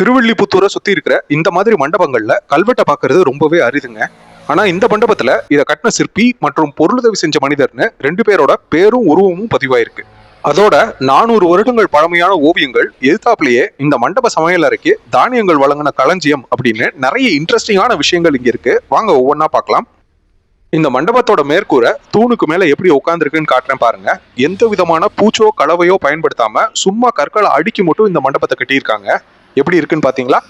திருவில்லிபுத்தூரை சுத்தி இருக்கிற இந்த மாதிரி மண்டபங்கள்ல கல்வெட்டை பாக்குறது ரொம்பவே அரிதுங்க. ஆனா இந்த மண்டபத்துல இதை கட்டின சிற்பி மற்றும் பொருளுதவி செஞ்ச மனிதர்னு ரெண்டு பேரோட பேரும் உருவமும் பதிவாயிருக்கு. அதோட நானூறு வருடங்கள் பழமையான ஓவியங்கள் எதிர்த்தாப்புலயே இந்த மண்டப சமையல் அறைக்கு தானியங்கள் வழங்கின களஞ்சியம் அப்படின்னு நிறைய இன்ட்ரெஸ்டிங்கான விஷயங்கள் இங்க இருக்கு. வாங்க ஒவ்வொன்றா பார்க்கலாம். இந்த மண்டபத்தோட மேற்கூரை தூணுக்கு மேல எப்படி உட்காந்துருக்குன்னு காட்டுறேன் பாருங்க. எந்த விதமான பூச்சோ கலவையோ பயன்படுத்தாம சும்மா கற்களை அடுக்கி மட்டும் இந்த மண்டபத்தை கட்டியிருக்காங்க. எப்படி இருக்குன்னு பார்த்தீங்களா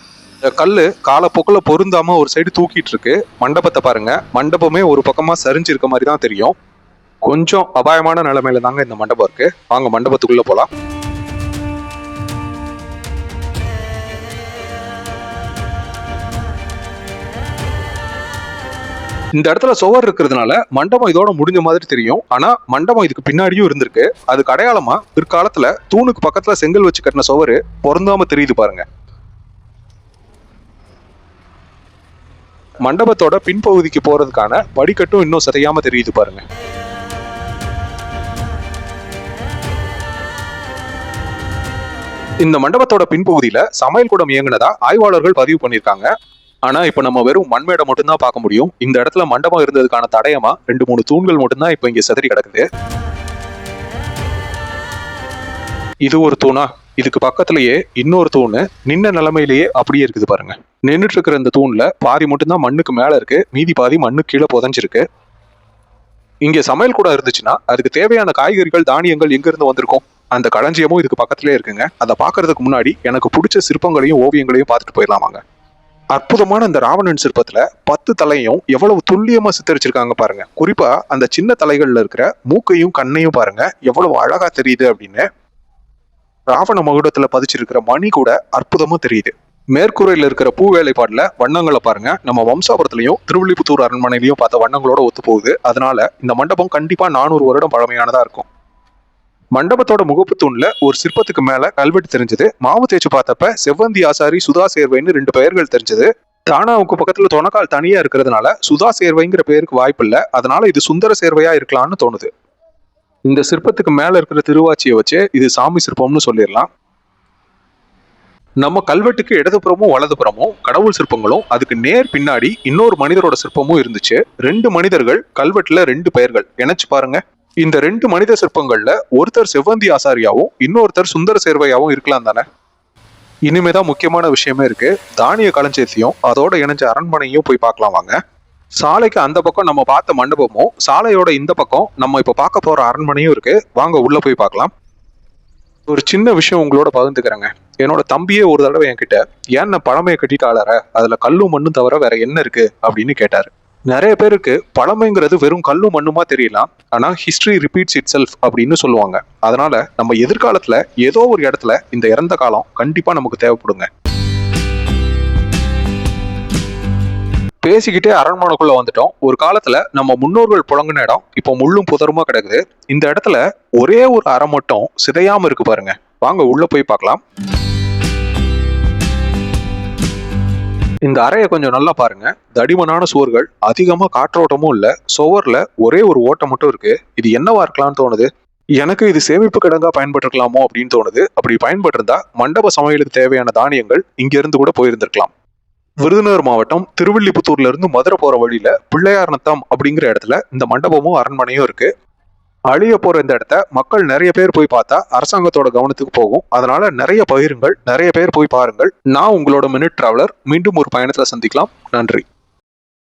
கல் காலப்போக்கில் பொருந்தாமல் ஒரு சைடு தூக்கிட்டு இருக்கு. மண்டபத்தை பாருங்க. மண்டபமே ஒரு பக்கமாக சரிஞ்சு இருக்க மாதிரி தான் தெரியும். கொஞ்சம் அபாயமான நிலைமையில தாங்க இந்த மண்டபம் இருக்கு. வாங்க மண்டபத்துக்குள்ளே போகலாம் இந்த இடத்துல சுவர் இருக்கிறதுனால மண்டபம் இதோட முடிஞ்ச மாதிரி தெரியும். ஆனா மண்டபம் இதுக்கு பின்னாடியும் இருந்திருக்கு. அதுக்கு அடையாளமா பிற்காலத்துல தூணுக்கு பக்கத்துல செங்கல் வச்சு கட்டின சுவர் பொருந்தாம தெரியுது பாருங்க. மண்டபத்தோட பின்பகுதிக்கு போறதுக்கான படிக்கட்டும் இன்னும் சிதையாம தெரியுது பாருங்க. இந்த மண்டபத்தோட பின்பகுதியில சமையல் கூடம் இயங்குனதா ஆய்வாளர்கள் பதிவு பண்ணியிருக்காங்க. ஆனா இப்ப நம்ம வெறும் மண்மேடை மட்டும்தான் பார்க்க முடியும். இந்த இடத்துல மண்டபம் இருந்ததுக்கான தடயமா ரெண்டு மூணு தூண்கள் மட்டும்தான் இப்ப இங்க சிதறி கிடக்குது. இது ஒரு தூணா? இதுக்கு பக்கத்திலேயே இன்னொரு தூண் நின்ன நிலைமையிலேயே அப்படியே இருக்குது பாருங்க. நின்றுட்டு இருக்கிற இந்த தூண்ல பாதி மட்டும்தான் மண்ணுக்கு மேல இருக்கு. மீதி பாதி மண்ணு கீழே புதஞ்சிருக்கு. இங்க சமையல் கூட இருந்துச்சுன்னா அதுக்கு தேவையான காய்கறிகள் தானியங்கள் எங்க இருந்து வந்திருக்கும்? அந்த களஞ்சியமும் இதுக்கு பக்கத்திலே இருக்குங்க. அதை பார்க்கறதுக்கு முன்னாடி எனக்கு பிடிச்ச சிற்பங்களையும் ஓவியங்களையும் பார்த்துட்டு போயிடலாமாங்க அற்புதமான அந்த ராவணன் சிற்பத்துல பத்து தலையும் எவ்வளவு துல்லியமா சித்தரிச்சிருக்காங்க பாருங்க. குறிப்பா அந்த சின்ன தலைகள்ல இருக்கிற மூக்கையும் கண்ணையும் பாருங்க. எவ்வளவு அழகா தெரியுது அப்படின்னு ராவண மகுடத்துல பதிச்சிருக்கிற மணி கூட அற்புதமா தெரியுது. மேற்கூரையில் இருக்கிற பூ வேலைப்பாடுல வண்ணங்களை பாருங்க. நம்ம வம்சாபுரத்திலையும் திருவில்லிபுத்தூர் அரண்மனையிலையும் பார்த்த வண்ணங்களோட ஒத்து போகுது. அதனால இந்த மண்டபம் கண்டிப்பா நானூறு வருடம் பழமையானதா இருக்கும். மண்டபத்தோட முகப்பு தூண்ல ஒரு சிற்பத்துக்கு மேல கல்வெட்டு தெரிஞ்சது. மாவு தேய்ச்சி பார்த்தப்ப செவ்வந்தி ஆசாரி சுதா சேர்வைன்னு ரெண்டு பெயர்கள் தெரிஞ்சது. தானாவுக்கு பக்கத்துல தொணக்கால் தனியா இருக்கிறதுனால சுதா சேர்வைங்கிற பேருக்கு வாய்ப்பு இல்லை அதனால இது சுந்தர சேர்வையா இருக்கலாம்னு தோணுது. இந்த சிற்பத்துக்கு மேலே இருக்கிற திருவாச்சியை வச்சு இது சாமி சிற்பம்னு சொல்லிடலாம். நம்ம கல்வெட்டுக்கு இடதுபுறமும் வலதுபுறமும் கடவுள் சிற்பங்களும் அதுக்கு நேர் பின்னாடி இன்னொரு மனிதரோட சிற்பமும் இருந்துச்சு. ரெண்டு மனிதர்கள் கல்வெட்டுல ரெண்டு பெயர்கள். நினைச்சு பாருங்க. இந்த ரெண்டு மனித சிற்பங்கள்ல ஒருத்தர் செவ்வந்தி ஆசாரியாவும் இன்னொருத்தர் சுந்தர சேர்வையாவும் இருக்கலாம் தானே? இனிமேதான் முக்கியமான விஷயமே இருக்கு. தானிய களஞ்சேசியும் அதோட இணைஞ்ச அரண்மனையும் போய் பார்க்கலாம் வாங்க. சாலைக்கு அந்த பக்கம் நம்ம பார்த்த மண்டபமும் சாலையோட இந்த பக்கம் நம்ம இப்போ பார்க்க போகிற அரண்மனையும் இருக்கு. வாங்க உள்ளே போய் பார்க்கலாம். ஒரு சின்ன விஷயம் உங்களோட பகிர்ந்துக்கிறேங்க. என்னோட தம்பியே ஒரு தடவை என்கிட்ட ஏன் பழமையை கட்டிட்டு ஆளற? அதுல கல்லும் மண்ணும் தவிர வேற என்ன இருக்கு? அப்படின்னு கேட்டாரு. நிறைய பேருக்கு பழமைங்கிறது வெறும் கல்லும் மண்ணுமா தெரியலாம் ஆனா ஹிஸ்டரி ரிப்பீட்ஸ் இட் செல்ஃப் அப்படின்னு சொல்லுவாங்க. அதனால நம்ம எதிர்காலத்துல ஏதோ ஒரு இடத்துல இந்த இறந்த காலம் கண்டிப்பா நமக்கு தேவைப்படுங்க. பேசிக்கிட்டே அரண்மனைக்குள்ள வந்துட்டோம். ஒரு காலத்துல நம்ம முன்னோர்கள் புழங்கின இடம் இப்போ முள்ளும் புதருமா கிடக்குது. இந்த இடத்துல ஒரே ஒரு அறை மட்டும் சிதையாம இருக்கு பாருங்க. வாங்க உள்ள போய் பார்க்கலாம். இந்த அறையை கொஞ்சம் நல்லா பாருங்க. தடிமனான சுவர்கள் அதிகமா காற்றோட்டமும் இல்ல. சுவர்ல ஒரே ஒரு ஓட்டம் மட்டும் இருக்கு. இது என்னவா இருக்கலாம்னு தோணுது? எனக்கு இது சேமிப்பு கிடங்கா பயன்பட்டிருக்கலாமோ அப்படின்னு தோணுது. அப்படி பயன்பட்டிருந்தா மண்டப சமையலுக்கு தேவையான தானியங்கள் இங்கிருந்து கூட போயிருந்திருக்கலாம். விருதுநகர் மாவட்டம் திருவில்லிபுத்தூர்ல இருந்து மதுரை போற வழியில பிள்ளையார் நத்தம் அப்படிங்கிற இடத்துல இந்த மண்டபமும் அரண்மனையும் இருக்கு. அழிய போற இந்த இடத்த மக்கள் நிறைய பேர் போய் பார்த்தா அரசாங்கத்தோட கவனத்துக்கு போகும். அதனால நிறைய பகிருங்கள் நிறைய பேர் போய் பாருங்கள். நான் உங்களோட மினிட் டிராவலர். மீண்டும் ஒரு பயணத்துல சந்திக்கலாம். நன்றி.